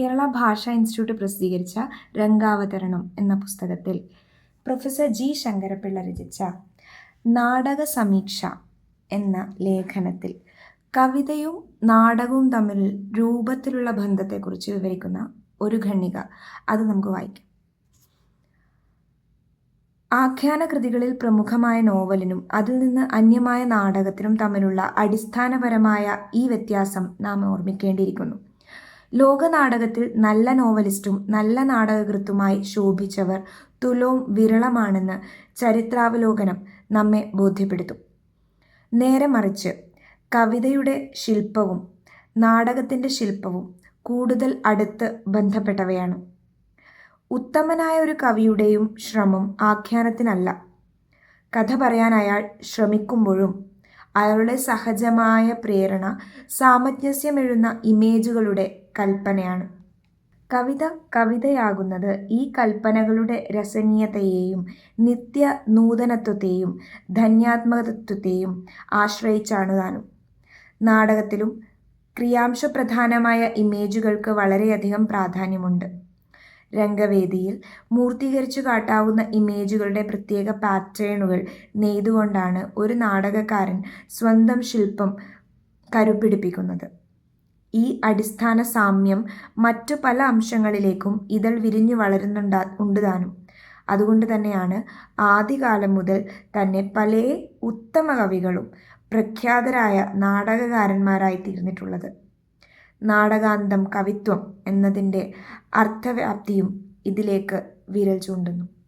കേരള ഭാഷാ ഇൻസ്റ്റിറ്റ്യൂട്ട് പ്രസിദ്ധീകരിച്ച രംഗാവതരണം എന്ന പുസ്തകത്തിൽ പ്രൊഫസർ ജി ശങ്കരപ്പിള്ള രചിച്ച നാടക സമീക്ഷ എന്ന ലേഖനത്തിൽ കവിതയും നാടകവും തമ്മിൽ രൂപത്തിലുള്ള ബന്ധത്തെക്കുറിച്ച് വിവരിക്കുന്ന ഒരു ഖണ്ണിക അത് നമുക്ക് വായിക്കാം. ആഖ്യാന കൃതികളിൽ പ്രമുഖമായ നോവലിനും അതിൽ നിന്ന് അന്യമായ നാടകത്തിനും തമ്മിലുള്ള അടിസ്ഥാനപരമായ ഈ വ്യത്യാസം നാം ഓർമ്മിക്കേണ്ടിയിരിക്കുന്നു. ലോക നാടകത്തിൽ നല്ല നോവലിസ്റ്റും നല്ല നാടകകൃത്തുമായി ശോഭിച്ചവർ തുലോം വിരളമാണെന്ന് ചരിത്രാവലോകനം നമ്മെ ബോധ്യപ്പെടുത്തും. നേരെ മറിച്ച് കവിതയുടെ ശില്പവും നാടകത്തിന്റെ ശില്പവും കൂടുതൽ അടുത്ത് ബന്ധപ്പെട്ടവയാണ്. ഉത്തമനായ ഒരു കവിയുടെയും ശ്രമം ആഖ്യാനത്തിനല്ല. കഥ പറയാൻ അയാൾ ശ്രമിക്കുമ്പോഴും അയാളുടെ സഹജമായ പ്രേരണ സാമഞ്ജസ്യമെഴുന്ന ഇമേജുകളുടെ കൽപ്പനയാണ്. കവിത കവിതയാകുന്നത് ഈ കൽപ്പനകളുടെ രസനീയതയെയും നിത്യ നൂതനത്വത്തെയും ധന്യാത്മകത്വത്തെയും ആശ്രയിച്ചാണ് താനും. നാടകത്തിലും ക്രിയാംശപ്രധാനമായ ഇമേജുകൾക്ക് വളരെയധികം പ്രാധാന്യമുണ്ട്. രംഗവേദിയിൽ മൂർത്തീകരിച്ചു കാട്ടാവുന്ന ഇമേജുകളുടെ പ്രത്യേക പാറ്റേണുകൾ നെയ്തുകൊണ്ടാണ് ഒരു നാടകക്കാരൻ സ്വന്തം ശില്പം കരുപിടിപ്പിക്കുന്നത് ഈ അടിസ്ഥാന സാമ്യം മറ്റു പല അംശങ്ങളിലേക്കും ഇതൾ വിരിഞ്ഞു വളരുന്നുണ്ടാ ഉണ്ടുതാനും. അതുകൊണ്ട് തന്നെയാണ് ആദ്യകാലം മുതൽ തന്നെ പല ഉത്തമ കവികളും പ്രഖ്യാതരായ നാടകകാരന്മാരായി തീർന്നിട്ടുള്ളത്. നാടകാന്തം കവിത്വം എന്നതിന്റെ അർത്ഥവ്യാപ്തിയും ഇതിലേക്ക് വിരൽ ചൂണ്ടുന്നു.